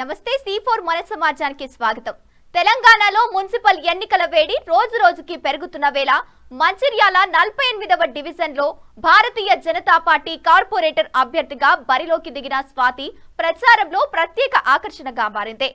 నమస్తే C four మన సమాజానికి స్వాగతం. తెలంగాణలో మున్సిపల్ ఎన్నికల వేడి రోజు రోజుకి పెరుగుతున్న వేళ మంచిర్యాల నలభై ఎనిమిదవ డివిజన్లో భారతీయ జనతా పార్టీ కార్పొరేటర్ అభ్యర్థిగా బరిలోకి దిగిన స్వాతి ప్రచారంలో ప్రత్యేక ఆకర్షణగా మారింది.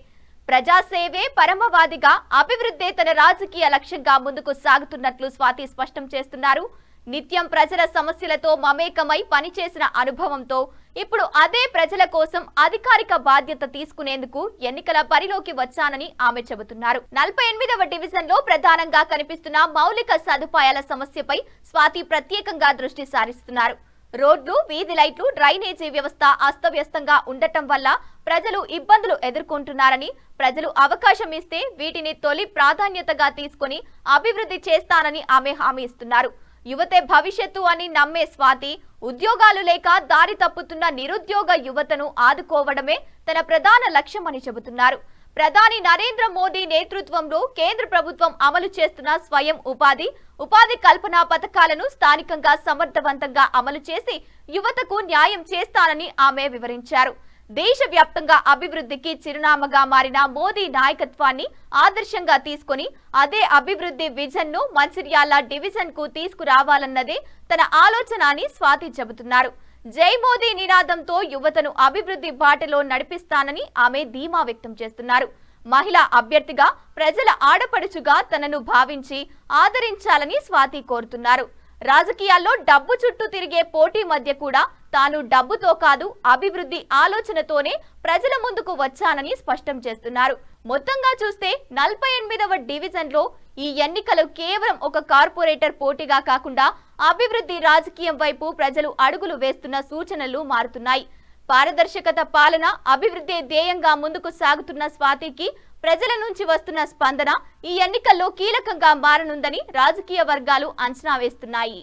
ప్రజాసేవే పరమవాదిగా అభివృద్ధే తన రాజకీయ లక్ష్యంగా ముందుకు సాగుతున్నట్లు స్వాతి స్పష్టం చేస్తున్నారు. నిత్యం ప్రజల సమస్యలతో మమేకమై పనిచేసిన అనుభవంతో ఇప్పుడు అదే ప్రజల కోసం అధికారిక బాధ్యత తీసుకునేందుకు ఎన్నికల పరిలోకి వచ్చానని ఆమె చెబుతున్నారు. నలభై ఎనిమిదవ డివిజన్లో ప్రధానంగా కనిపిస్తున్న మౌలిక సదుపాయాల సమస్యపై స్వాతి ప్రత్యేకంగా దృష్టి సారిస్తున్నారు. రోడ్లు వీధి లైట్లు డ్రైనేజీ వ్యవస్థ అస్తవ్యస్తంగా ఉండటం వల్ల ప్రజలు ఇబ్బందులు ఎదుర్కొంటున్నారని ప్రజలు అవకాశం ఇస్తే వీటిని తొలి ప్రాధాన్యతగా తీసుకొని అభివృద్ధి చేస్తానని ఆమె హామీ ఇస్తున్నారు. యువతే భవిష్యత్తు అని నమ్మే స్వాతి ఉద్యోగాలు లేక దారి తప్పుతున్న నిరుద్యోగ యువతను ఆదుకోవడమే తన ప్రధాన లక్ష్యమని చెబుతున్నారు. ప్రధాని నరేంద్ర మోదీ నేతృత్వంలో కేంద్ర ప్రభుత్వం అమలు చేస్తున్న స్వయం ఉపాధి ఉపాధి కల్పన పథకాలను స్థానికంగా సమర్థవంతంగా అమలు చేసి యువతకు న్యాయం చేస్తానని ఆమె వివరించారు. దేశవ్యాప్తంగా అభివృద్ధికి చిరునామాగా మారిన మోదీ నాయకత్వాన్ని ఆదర్శంగా తీసుకొని అదే అభివృద్ధి విజన్ను మంచిర్యాల డివిజన్కు తీసుకురావాలన్నదే తన ఆలోచన అని స్వాతి చెబుతున్నారు. జై మోదీ నినాదంతో యువతను అభివృద్ధి బాటలో నడిపిస్తానని ఆమె ధీమా వ్యక్తం చేస్తున్నారు. మహిళా అభ్యర్థిగా ప్రజల ఆడపడుచుగా తనను భావించి ఆదరించాలని స్వాతి కోరుతున్నారు. రాజకీయాల్లో డబ్బు చుట్టూ తిరిగే పోటీ మధ్య కూడా తాను డబ్బుతో కాదు అభివృద్ధి ఆలోచనతోనే ప్రజల ముందుకు వచ్చానని స్పష్టం చేస్తున్నారు. మొత్తంగా చూస్తే నలభై ఎనిమిదవ డివిజన్లో ఈ ఎన్నికలు కేవలం ఒక కార్పొరేటర్ పోటీగా కాకుండా అభివృద్ధి రాజకీయం వైపు ప్రజలు అడుగులు వేస్తున్న సూచనలు మారుతున్నాయి. పారదర్శకత పాలన అభివృద్ధి ధ్యేయంగా ముందుకు సాగుతున్న స్వాతికి ప్రజల నుంచి వస్తున్న స్పందన ఈ ఎన్నికల్లో కీలకంగా మారనుందని రాజకీయ వర్గాలు అంచనా వేస్తున్నాయి.